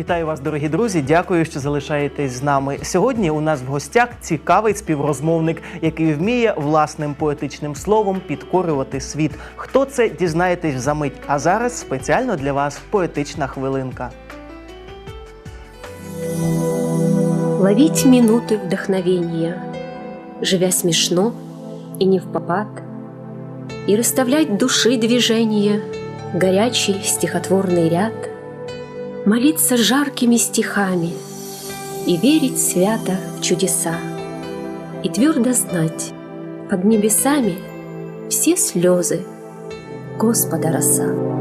Вітаю вас, дорогі друзі. Дякую, що залишаєтесь з нами. Сьогодні у нас в гостях цікавий співрозмовник, який вміє власним поетичним словом підкорювати світ. Хто це дізнаєтесь за мить? А зараз спеціально для вас поетична хвилинка. Ловить минуты вдохновения, Живя смешно и не в попад, И расставлять души движения, Горячий стихотворный ряд, Молиться жаркими стихами И верить свято в чудеса, И твердо знать, под небесами Все слезы Господа роса.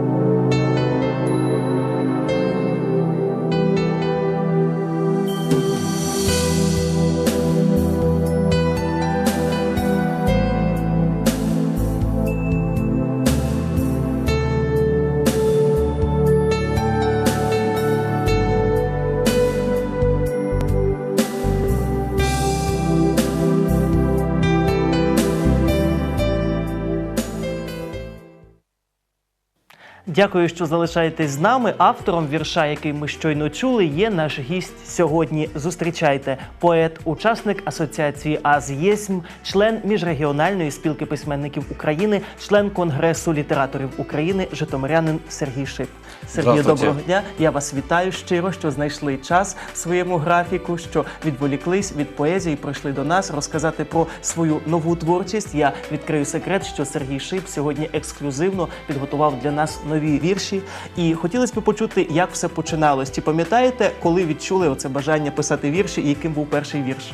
Дякую, що залишаєтесь з нами. Автором вірша, який ми щойно чули, є наш гість сьогодні. Зустрічайте поет, учасник асоціації АЗ ЄСМ, член міжрегіональної спілки письменників України, член Конгресу літераторів України, житомирянин Сергій Шип. Сергію, доброго дня. Я вас вітаю щиро, що знайшли час в своєму графіку, що відволіклись від поезії, прийшли до нас розказати про свою нову творчість. Я відкрию секрет, що Сергій Шип сьогодні ексклюзивно підготував для нас нові вірші. І хотілося б почути, як все починалось. Чи пам'ятаєте, коли відчули оце бажання писати вірші, і яким був перший вірш?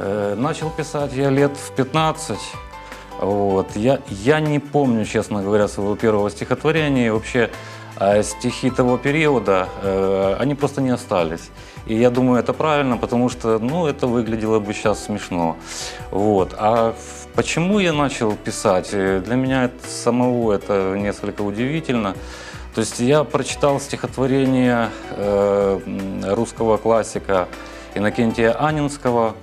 Э, Начал писать я лет в 15. Вот. Я, я не помню, честно говоря, своего первого стихотворения. И Вообще э, стихи того периода, э, они просто не остались. И я думаю, это правильно, потому что ну, это выглядело бы сейчас смешно. Вот. А в- почему я начал писать? Э, Для меня это самого это несколько удивительно. То есть я прочитал стихотворение э, русского классика Иннокентия Анинского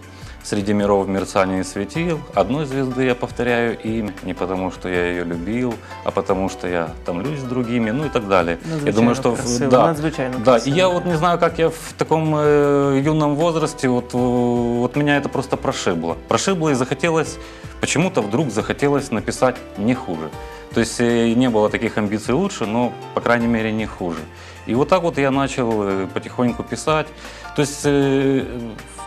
«Среди миров мерцания светил». Одной звезды я повторяю имя, не потому что я ее любил, а потому что я томлюсь с другими, ну и так далее. я думаю, что красиво, да, да, и я вот не знаю, как я в таком э, юном возрасте, вот, э, вот меня это просто прошибло. Прошибло и захотелось, почему-то вдруг захотелось написать не хуже. То есть э, не было таких амбиций лучше, но, по крайней мере, не хуже. И вот так вот я начал э, потихоньку писать. То есть,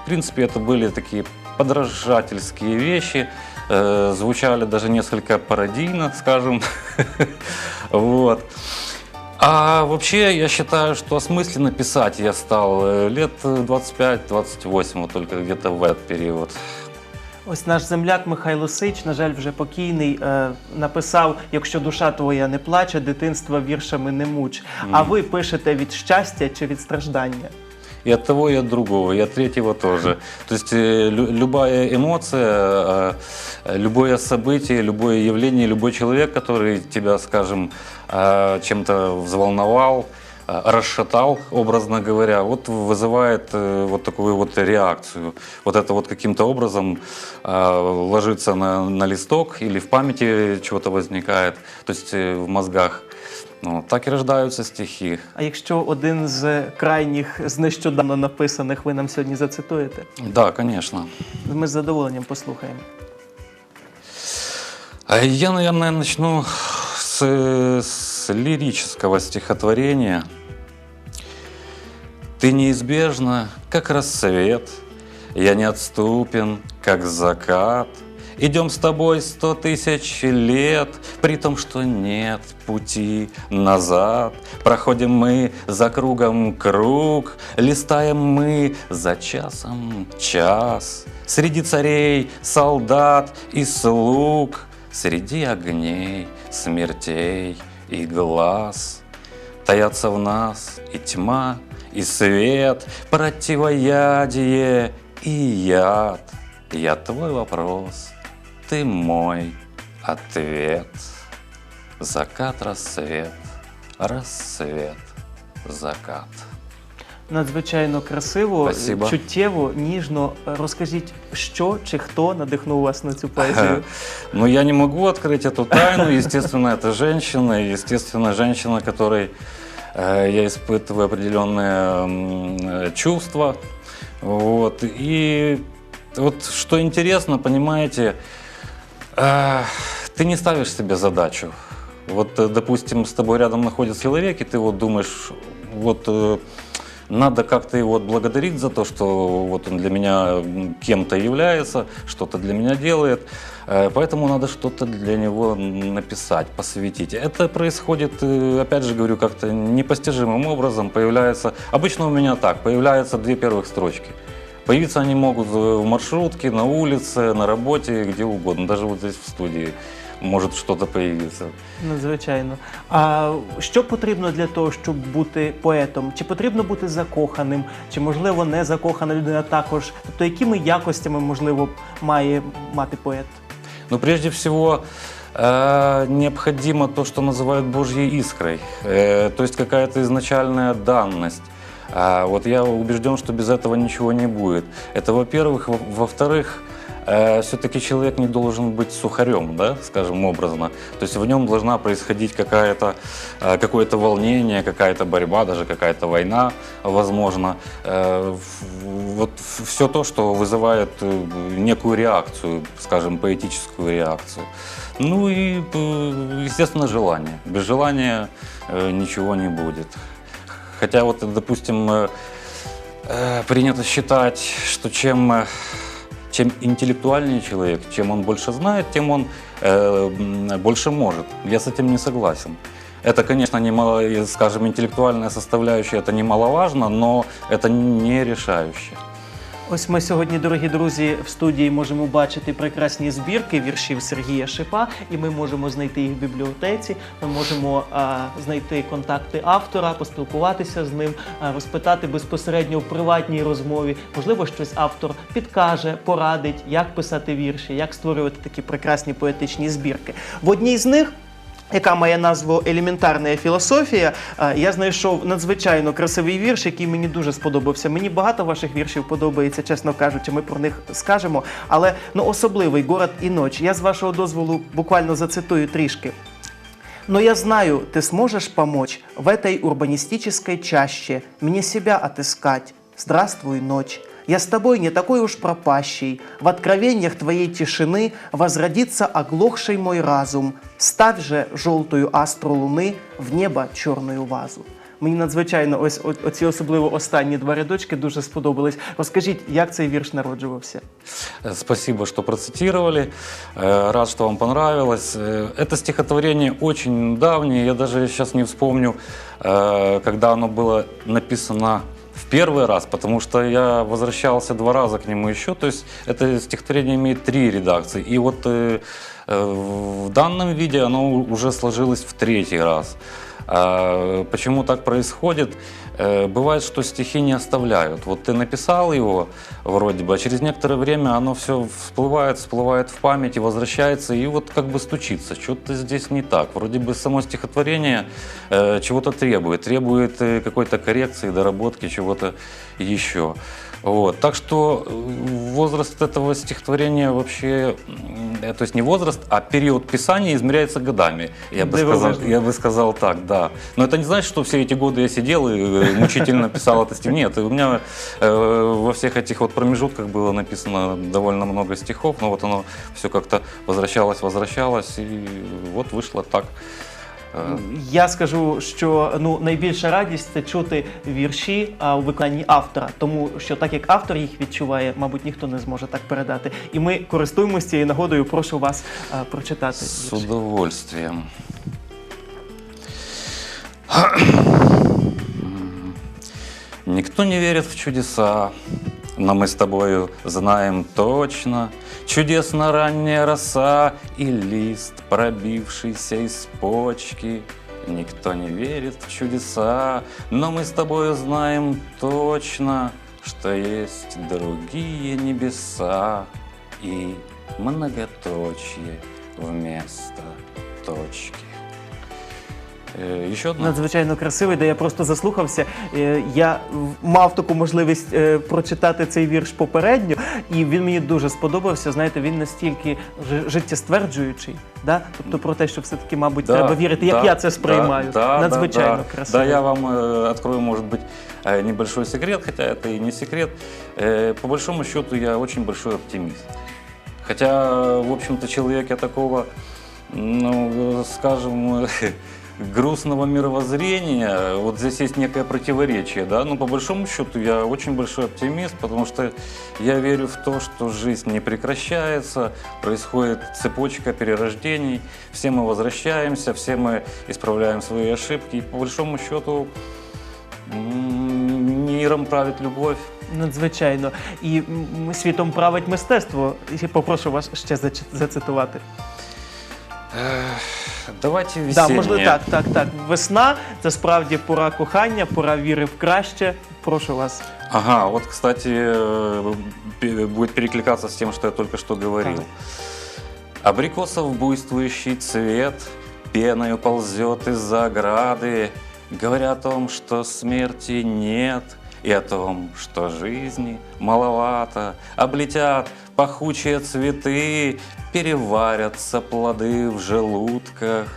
принципе, это были такие подражательские вещи, э, звучали даже несколько пародийно, скажем. Вот. А вообще я считаю, что осмысленно писать я стал э, лет 25-28, вот только где-то в этот период. Ось наш земляк Михайло Сич, на жаль, вже покійний, е, написав: якщо душа твоя не плаче, дитинства віршами не муч. А ви пишете від щастя чи від страждання? И от того, и от другого, и от третьего тоже. То есть э, лю- любая эмоция, э, любое событие, любое явление, любой человек, который тебя, скажем, э, чем-то взволновал, расшатал, образно говоря, вот вызывает вот такую вот реакцию. Вот это вот каким-то образом ложится на, на листок или в памяти чего-то возникает, то есть в мозгах. Ну, так и рождаются стихи. А якщо один з крайніх з нещодавно написаних ви нам сьогодні зацитуєте, Да, конечно. ми з задоволенням послухаємо. А Я, наверное, начну с, с лирического стихотворения. Ты неизбежна, как рассвет, Я неотступен, как закат. Идем с тобой сто тысяч лет, При том, что нет пути назад. Проходим мы за кругом круг, Листаем мы за часом час. Среди царей, солдат и слуг, Среди огней, смертей и глаз Таятся в нас и тьма, и свет, Противоядие и яд. Я твой вопрос, ты мой ответ. Закат, рассвет, рассвет, закат. Надзвичайно красиво, Спасибо. чуттєво, ніжно. Розкажіть, що чи хто надихнув вас на цю поезію? Но я не могу открыть эту тайну. Естественно, это женщина. и, Естественно, женщина, которой э, я испытываю определенные м, э, чувства. Вот. И вот что интересно, понимаете, э, ты не ставишь себе задачу. Вот, э, допустим, с тобой рядом находится человек, и ты вот думаешь, вот э, надо как-то его отблагодарить за то, что вот он для меня кем-то является, что-то для меня делает. Э, Поэтому надо что-то для него написать, посвятить. Это происходит, опять же говорю, как-то непостижимым образом. Появляется, обычно у меня так, появляются две первых строчки. Появиться они могут э, в маршрутке, на улице, на работе, где угодно. Даже вот здесь в студии может что-то появиться. Надзвичайно. А що потрібно для того, щоб бути поетом? Чи потрібно бути закоханим, чи можливо не закохана людина також? Тобто, якими якостями можливо має мати поет? Но прежде всего э, необходимо то, что называют Божьей искрой, Э, то есть какая-то изначальная данность. А вот я убежден, что без этого ничего не будет. Это во-первых. Во- Во-вторых, все-таки человек не должен быть сухарем, да, скажем образно. То есть в нем должна происходить какая-то, э, какое-то волнение, какая-то борьба, даже какая-то война, возможно. Э, Вот все то, что вызывает э, некую реакцию, скажем, поэтическую реакцию. Ну и, э, естественно, желание. Без желания э, ничего не будет. Хотя вот, допустим, э, э, принято считать, что чем, э, чем интеллектуальнее человек, чем он больше знает, тем он больше может. Я с этим не согласен. Это, конечно, немало, скажем, интеллектуальная составляющая, это немаловажно, но это не решающее. Ось ми сьогодні, дорогі друзі, в студії можемо бачити прекрасні збірки віршів Сергія Шипа, і ми можемо знайти їх в бібліотеці. Ми можемо а, знайти контакти автора, поспілкуватися з ним, а, розпитати безпосередньо в приватній розмові. Можливо, щось автор підкаже, порадить, як писати вірші, як створювати такі прекрасні поетичні збірки. В одній з них яка має назву Елементарна філософія. е, Я знайшов надзвичайно красивий вірш, який мені дуже сподобався. Мені багато ваших віршів подобається, чесно кажучи, ми про них скажемо. Але ну особливий город і ноч. Я з вашого дозволу буквально зацитую трішки. Но я знаю, ты сможешь помочь в этой урбанистической чаще мне себя отыскать. Здравствуй, ночь. Я с тобой не такой уж пропащий. В откровениях твоей тишины возродится оглохший мой разум. Ставь же желтую астру луны в небо черную вазу. Мені надзвичайно ось о- оці особливо останні два рядочки дуже сподобались. Розкажіть, як цей вірш народжувався? Э, Спасибо, что процитировали. Э, Рад, что вам понравилось. Э, Это стихотворение очень давнее. Я даже сейчас не вспомню, э, когда оно было написано в первый раз, потому что я возвращался два раза к нему еще. То есть это стихотворение имеет три редакции. И вот э, э, в данном виде оно уже сложилось в третий раз. А, Почему так происходит? Э, Бывает, что стихи не оставляют. Вот ты написал его вроде бы, а через некоторое время оно все всплывает, всплывает в память и возвращается, и вот как бы стучится. Что-то здесь не так. Вроде бы само стихотворение э, чего-то требует, требует э, какой-то коррекции, доработки, чего-то еще. Вот. Так что э, возраст этого стихотворения вообще, э, то есть не возраст, а период писания измеряется годами. Я бы, сказал, я бы сказал так, да. Но это не значит, что все эти годы я сидел и мучительно писал это стих. Нет, у меня э, во всех этих вот промежутках было написано довольно много стихов, но вот оно все как-то возвращалось, возвращалось, и вот вышло так. Э, Я скажу, що ну найбільша радість це чути вірші а, у виконанні автора, тому що так як автор їх відчуває, мабуть, ніхто не зможе так передати. І ми користуємося цією нагодою. Прошу вас а, прочитати. С вірші. удовольствием. Никто не верит в чудеса, но мы с тобою знаем точно. Чудесно ранняя роса и лист, пробившийся из почки. Никто не верит в чудеса, но мы с тобою знаем точно, что есть другие небеса и многоточие вместо точки. Э, Еще одна. Надзвичайно красивий, де я просто заслухався. Е, Я в- мав таку можливість е, прочитати цей вірш попередньо, І він мені дуже сподобався. Знаєте, він настільки жи- життєстверджуючий, да? тобто про те, що все-таки, мабуть, треба вірити, як да, я це сприймаю. Да, да, Надзвичайно да, да. красиво. Да, я вам э, открою, может быть, э, небольшой секрет, хотя это и не секрет. Э, по большому счету, я очень большой оптимист. Хотя, в общем-то, человек я такого, ну, э, скажем, грустного мировоззрения, вот здесь есть некое противоречие, да, но по большому счету я очень большой оптимист, потому что я верю в то, что жизнь не прекращается, происходит цепочка перерождений, все мы возвращаемся, все мы исправляем свои ошибки, и по большому счету м, миром правит любовь. Надзвичайно. І м, світом править мистецтво. І попрошу вас ще зач- зацитувати. Давайте Да, весеннее. можливо, так, так, так. Весна це справді пора кохання, пора віри в краще. Прошу вас. Ага, вот, кстати, будет перекликаться с тем, что я только что говорил. Абрикосов буйствующий цвет пеною ползет из-за ограды, говоря о том, что смерти нет, и о том, что жизни маловато. Облетят пахучие цветы, переварятся плоды в желудках,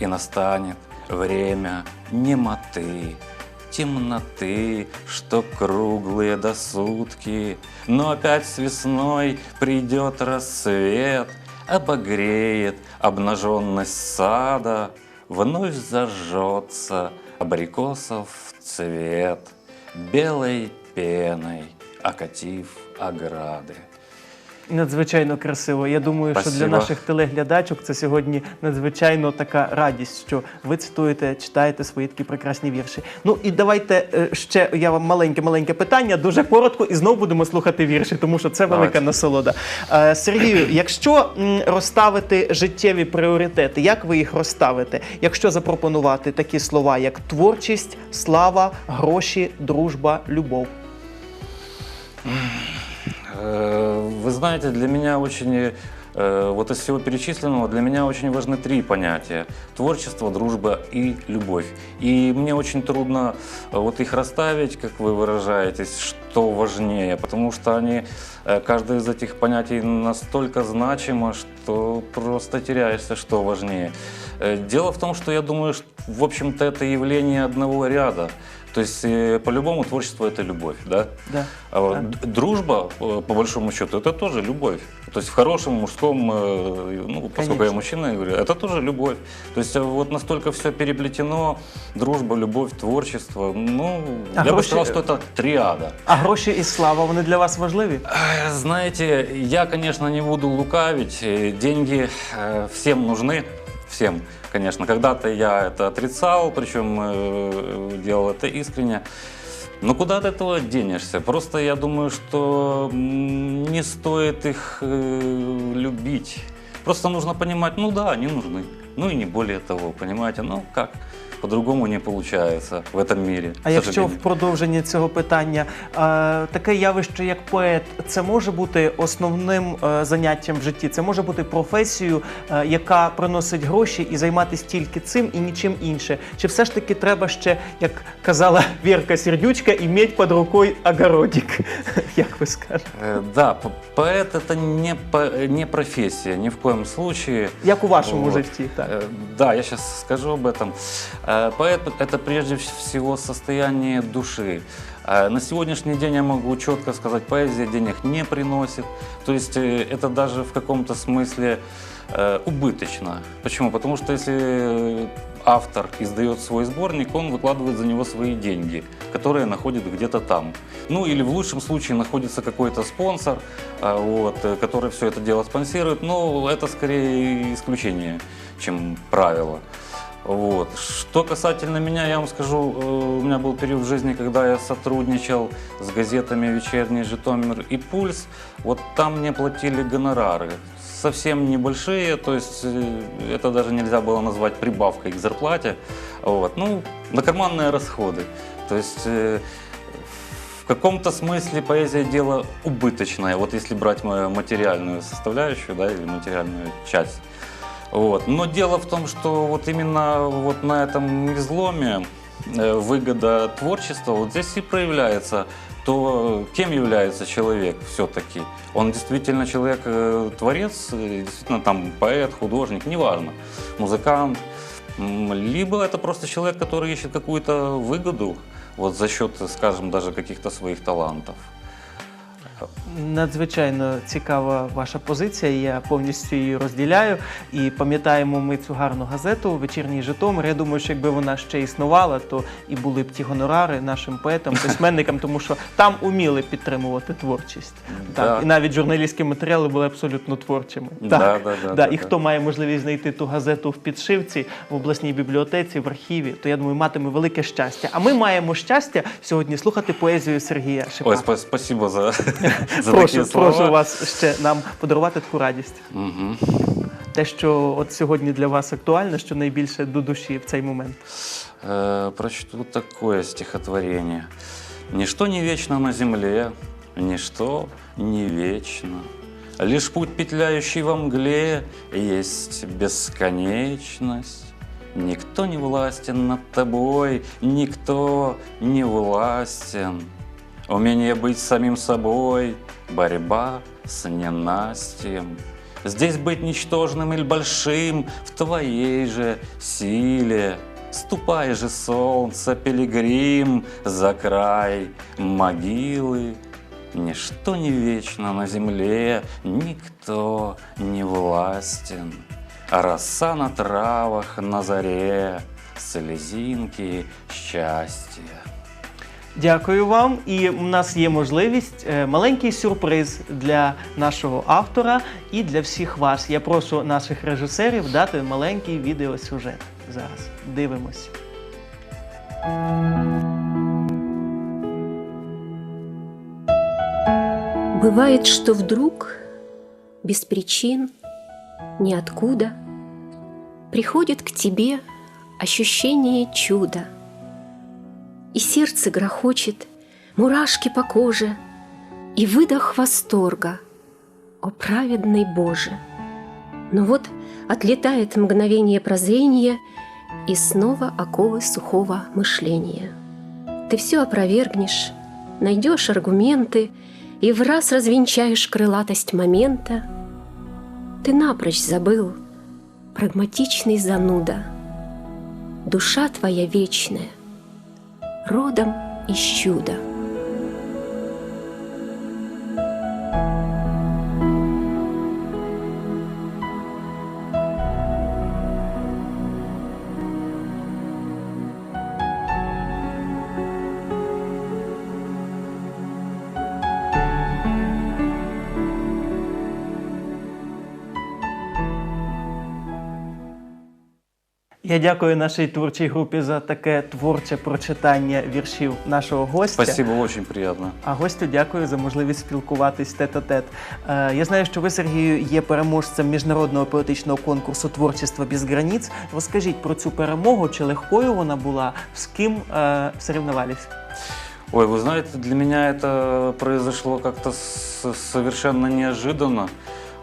и настанет время немоты темноты, что круглые до сутки. Но опять с весной придет рассвет, обогреет обнаженность сада, вновь зажжется абрикосов цвет, белой пеной окатив ограды. Надзвичайно красиво. Я думаю, що для наших телеглядачок це сьогодні надзвичайно така радість, що ви цитуєте, читаєте свої такі прекрасні вірші. Ну і давайте е, ще я вам маленьке маленьке питання, дуже коротко, і знову будемо слухати вірші, тому що це велика Давайте. насолода. Е, Сергію, якщо розставити життєві пріоритети, як ви їх розставите? Якщо запропонувати такі слова, як творчість, слава, гроші, дружба, любов. Э, Вы знаете, для меня очень, э, вот из всего перечисленного, для меня очень важны три понятия. Творчество, дружба и любовь. И мне очень трудно э, вот их расставить, как вы выражаетесь, что важнее, потому что они, каждое из этих понятий настолько значимо, что просто теряешься, что важнее. Дело в том, что я думаю, что, в общем-то, это явление одного ряда. То есть, э, по-любому, творчество – это любовь, да? Да. А вот Так. д- Дружба, э, по большому счету, это тоже любовь. То есть в хорошем мужском, э, ну, поскольку Конечно. я мужчина, я говорю, это тоже любовь. То есть э, вот настолько все переплетено, дружба, любовь, творчество. Ну, А я бы гроши- сказал, что это триада. А гроші і слава вони для вас важливі? Э, Знаете, я, конечно, не буду лукавить. Э, Деньги э, всем нужны. Всем, конечно. Когда-то я это отрицал, причем э, делал это искренне. Но куда от этого денешься? Просто я думаю, что не стоит их э, любить. Просто нужно понимать, ну да, они нужны. Ну и не более того, понимаете? Ну как? По-другому не получается в этом мире. А к якщо в сожалению. продовженні цього питання е, таке явище, як поет, це може бути основним е, заняттям в житті? Це може бути професією, е, яка приносить гроші і займатися тільки цим і нічим інше? Чи все ж таки треба ще, як казала Вірка Сердючка, іметь під рукою огородик? Як ви скажете? Э, Да, п- поэт это не, по- не профессия, ни в коем случае. Як у вашому Вот. житті? Так. Э, Да, я сейчас скажу об этом. Э, Поэт – это прежде всего состояние души. Э, На сегодняшний день я могу четко сказать, поэзия денег не приносит. То есть э, это даже в каком-то смысле убыточно. Почему? Потому что если автор издает свой сборник, он выкладывает за него свои деньги, которые находит где-то там. Ну или в лучшем случае находится какой-то спонсор, вот, который все это дело спонсирует. Но это скорее исключение, чем правило. Вот. Что касательно меня, я вам скажу, э, у меня был период в жизни, когда я сотрудничал с газетами «Вечерний Житомир» и «Пульс». Вот там мне платили гонорары. Совсем небольшие, то есть э, это даже нельзя было назвать прибавкой к зарплате. Вот. Ну, на карманные расходы. То есть э, в каком-то смысле поэзия дело убыточное, вот если брать мою материальную составляющую, да, или материальную часть. Вот. Но дело в том, что вот именно вот на этом изломе э, выгода творчества вот здесь и проявляется. то кем является человек все-таки? Он действительно человек, э, творец, э, действительно там поэт, художник, неважно, музыкант. Либо это просто человек, который ищет какую-то выгоду вот за счет, скажем, даже каких-то своих талантов. Надзвичайно цікава ваша позиція. Я повністю її розділяю. І пам'ятаємо ми цю гарну газету Вечірній Житомир. Я думаю, що якби вона ще існувала, то і були б ті гонорари нашим поетам, письменникам, тому що там уміли підтримувати творчість. Да. Так, і навіть журналістські матеріали були абсолютно творчими. Да, Так. да, да, Да, да, і хто має можливість знайти ту газету в підшивці в обласній бібліотеці, в архіві, то я думаю, матиме велике щастя. А ми маємо щастя сьогодні слухати поезію Сергія Шипа. Ой, спасибо за, за Прошу, такие слова. прошу вас ще нам подарувати таку радість. Мгм. Те, що от сьогодні для вас актуально, що найбільше до душі в цей момент. Э, прочту такое стихотворение. Ничто не вечно на земле, ничто не вечно. Лишь путь, петляющий во мгле, есть бесконечность. Никто не властен над тобой, никто не властен. Умение быть самим собой, борьба с ненастьем. Здесь быть ничтожным или большим в твоей же силе. Ступай же, солнце, пилигрим, за край могилы. Ничто не вечно на земле, никто не властен. Роса на травах на заре, слезинки счастья. Дякую вам. І у нас є можливість е, маленький сюрприз для нашого автора і для всіх вас. Я прошу наших режисерів дати маленький відеосюжет. Зараз дивимось. Бывает, что вдруг, без причин, ниоткуда, приходит к тебе ощущение чуда. И сердце грохочет, мурашки по коже, и выдох восторга. О праведный Боже! Но вот отлетает мгновение прозрения и снова оковы сухого мышления. Ты все опровергнешь, найдешь аргументы и в раз развенчаешь крылатость момента. Ты напрочь забыл, прагматичный зануда. Душа твоя вечная, родом из чуда. Я дякую нашій творчій групі за таке творче прочитання віршів нашого гостя. Спасибо, очень приятно. А гостю дякую за можливість спілкуватись тет-а-тет. Е, я знаю, що ви, Сергію, є переможцем міжнародного поетичного конкурсу Творчество без границь. Розкажіть про цю перемогу, чи легкою вона була, з ким е, соревновались? Ой, вы знаете, для меня это произошло как-то совершенно неожиданно.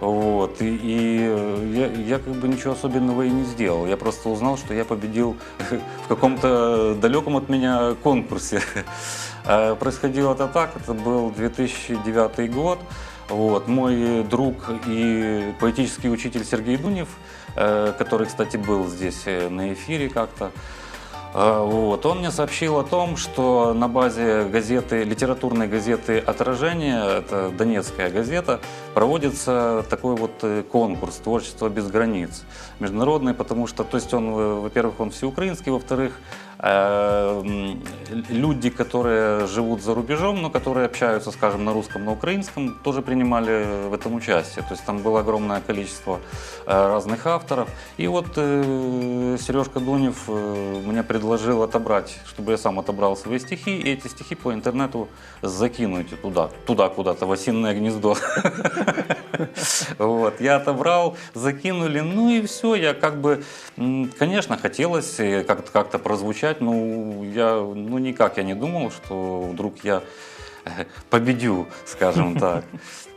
Вот, и, и, э, я, я как бы ничего особенного и не сделал. Я просто узнал, что я победил в каком-то далеком от меня конкурсе. А Происходило это так, это был 2009 год. Вот, мой друг и поэтический учитель Сергей Дунев, э, который, кстати, был здесь э, на эфире как-то, Вот. Он мне сообщил о том, что на базе газеты, литературной газеты «Отражение», это донецкая газета, проводится такой вот э, конкурс «Творчество без границ». Международный, потому что, то есть он, э, во-первых, он всеукраинский, во-вторых, люди, которые живут за рубежом, но которые общаются, скажем, на русском, на украинском, тоже принимали в этом участие. То есть там было огромное количество э, разных авторов. И вот э, Сережка Дунев э, мне предложил отобрать, чтобы я сам отобрал свои стихи, и эти стихи по интернету закинуть туда, туда куда-то, в осиное гнездо. Вот, я отобрал, закинули, ну и все, я как бы, конечно, хотелось как-то как прозвучать, но я, ну никак я не думал, что вдруг я э, победю, скажем так.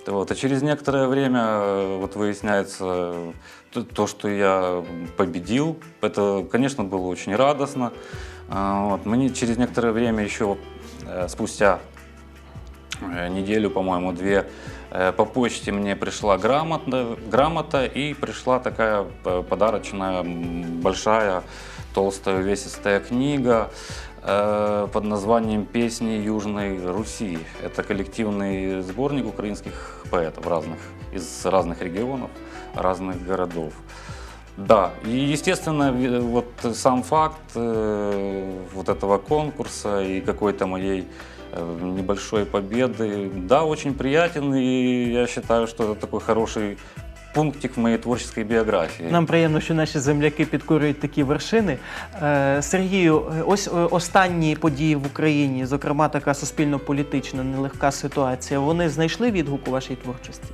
Вот, а через некоторое время э, вот выясняется то, то, что я победил. Это, конечно, было очень радостно. А, Вот. Мне через некоторое время еще э, спустя неделю, по-моему, две, по почте мне пришла грамота, грамота и пришла такая подарочная большая толстая увесистая книга э, под названием «Песни Южной Руси». Это коллективный сборник украинских поэтов разных, из разных регионов, разных городов. Да, и естественно, вот сам факт э, вот этого конкурса и какой-то моей э, небольшой победы, да, очень приятен, и я считаю, что это такой хороший пунктик в моей творческой биографии. Нам приємно, що наші земляки підкорюють такі вершини. Е, Сергію, е, ось е, останні події в Україні, зокрема така суспільно-політична нелегка ситуація. Вони знайшли відгук у вашій творчості?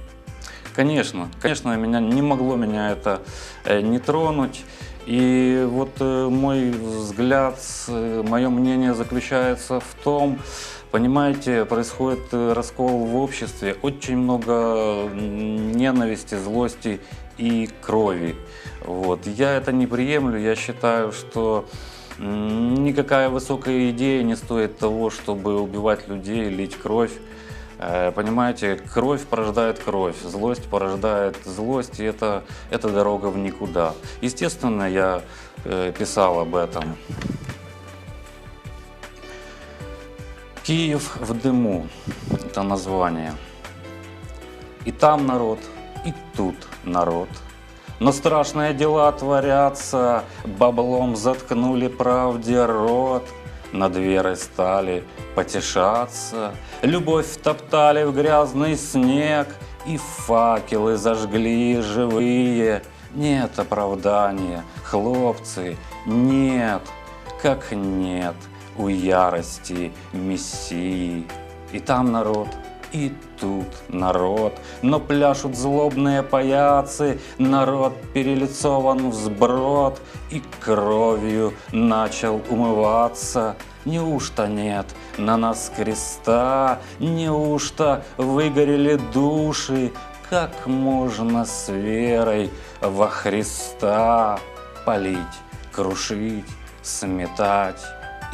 Конечно, конечно, меня не могло меня это э, не тронуть. И вот э, мой взгляд, мое мнение заключается в том, Понимаете, происходит э, раскол в обществе, очень много ненависти, злости и крови. Вот. Я это не приемлю, я считаю, что никакая высокая идея не стоит того, чтобы убивать людей, лить кровь. Э, Понимаете, кровь порождает кровь, злость порождает злость, и это, это дорога в никуда. Естественно, я э, писал об этом. Киев в дыму – это название. И там народ, и тут народ. Но страшные дела творятся, баблом заткнули правде рот. Над верой стали потешаться, любовь втоптали в грязный снег, и факелы зажгли живые. Нет оправдания, хлопцы, нет, как нет у ярости Мессии. И там народ, и тут народ, но пляшут злобные паяцы, народ перелицован в сброд и кровью начал умываться. Неужто нет на нас креста, неужто выгорели души, как можно с верой во Христа полить, крушить, сметать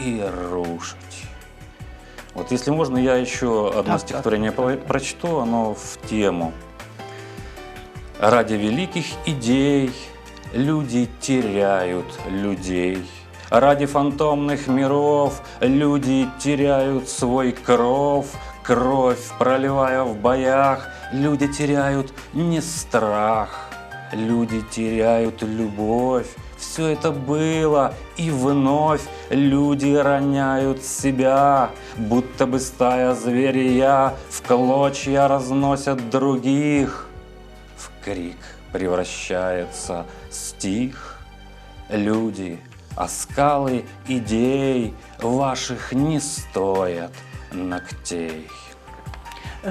и рушить? Вот если можно, я еще одно Так, стихотворение так, так, про- так. прочту, оно в тему. Ради великих идей люди теряют людей. Ради фантомных миров люди теряют свой кров, кровь проливая в боях. Люди теряют не страх, люди теряют любовь. Все это было, и вновь люди роняют себя, будто бы стая зверя в клочья разносят других. В крик превращается стих. Люди, а скалы идей ваших не стоят ногтей.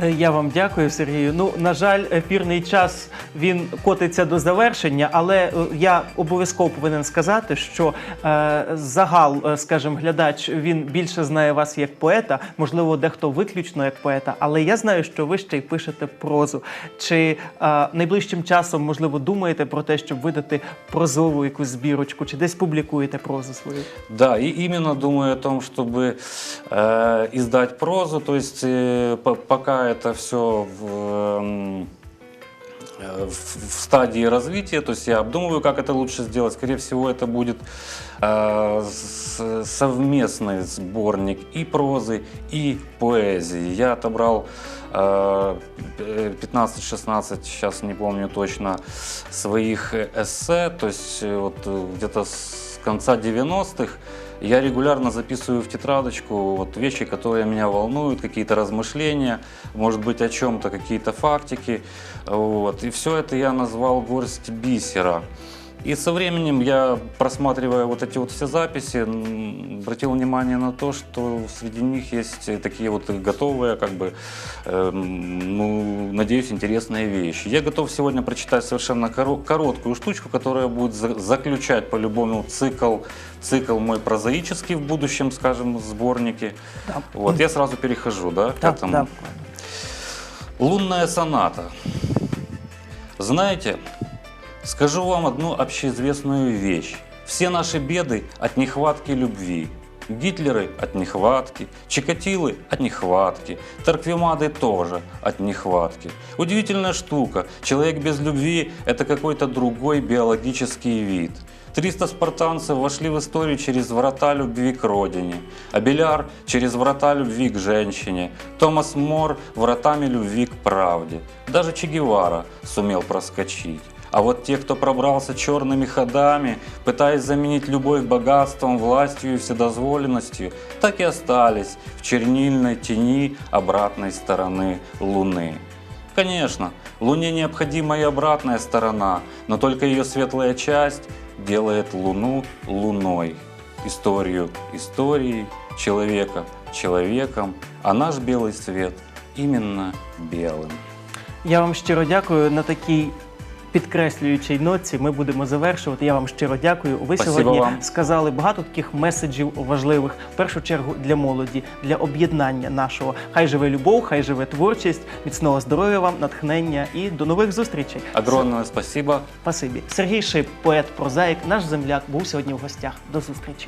Е, Я вам дякую, Сергію. Ну, на жаль, ефірний час він котиться до завершення, але е, я обов'язково повинен сказати, що е, загал, е, скажімо, глядач, він більше знає вас як поета, можливо, дехто виключно як поета, але я знаю, що ви ще й пишете прозу. Чи е, найближчим часом, можливо, думаєте про те, щоб видати прозову якусь збірочку, чи десь публікуєте прозу свою? Да, и именно думаю о том, чтобы э, издать прозу, то есть э, по- это все в, эм, э, в- в стадии развития, то есть я обдумываю, как это лучше сделать. Скорее всего, это будет э, совместный сборник и прозы, и поэзии. Я отобрал э, 15-16, сейчас не помню точно, своих эссе, то есть э, вот э, где-то с конца 90-х я регулярно записываю в тетрадочку вот вещи, которые меня волнуют, какие-то размышления, может быть о чем-то, какие-то фактики. Вот. И все это я назвал «Горсть бисера». И со временем я, просматривая вот эти вот все записи, обратил внимание на то, что среди них есть такие вот готовые, как бы, эм, ну, надеюсь, интересные вещи. Я готов сегодня прочитать совершенно коро- короткую штучку, которая будет за- заключать по-любому цикл, цикл мой прозаический в будущем, скажем, сборнике. Да. Вот, я сразу перехожу, да, к Так, этому. так. Лунная соната. Знаете, скажу вам одну общеизвестную вещь. Все наши беды от нехватки любви. Гитлеры от нехватки, Чикатилы от нехватки, Торквемады тоже от нехватки. Удивительная штука. Человек без любви – это какой-то другой биологический вид. 300 спартанцев вошли в историю через врата любви к родине, а Беляр – через врата любви к женщине, Томас Мор – вратами любви к правде. Даже Че Гевара сумел проскочить. А вот те, кто пробрался черными ходами, пытаясь заменить любовь богатством, властью и вседозволенностью, так и остались в чернильной тени обратной стороны Луны. Конечно, Луне необходима и обратная сторона, но только ее светлая часть делает Луну Луной, историю историей, человека человеком, а наш белый свет именно белым. Я вам щиро дякую на такій. Підкреслюючій ноці, ми будемо завершувати. Я вам щиро дякую. Ви Спасибо сьогодні вам. сказали багато таких меседжів важливих, в першу чергу для молоді, для об'єднання нашого. Хай живе любов, хай живе творчість, міцного здоров'я вам, натхнення і до нових зустрічей. Огромное спасибо. Спасибі. Сергій Шип, поет, прозаїк, наш земляк, був сьогодні в гостях. До зустрічі.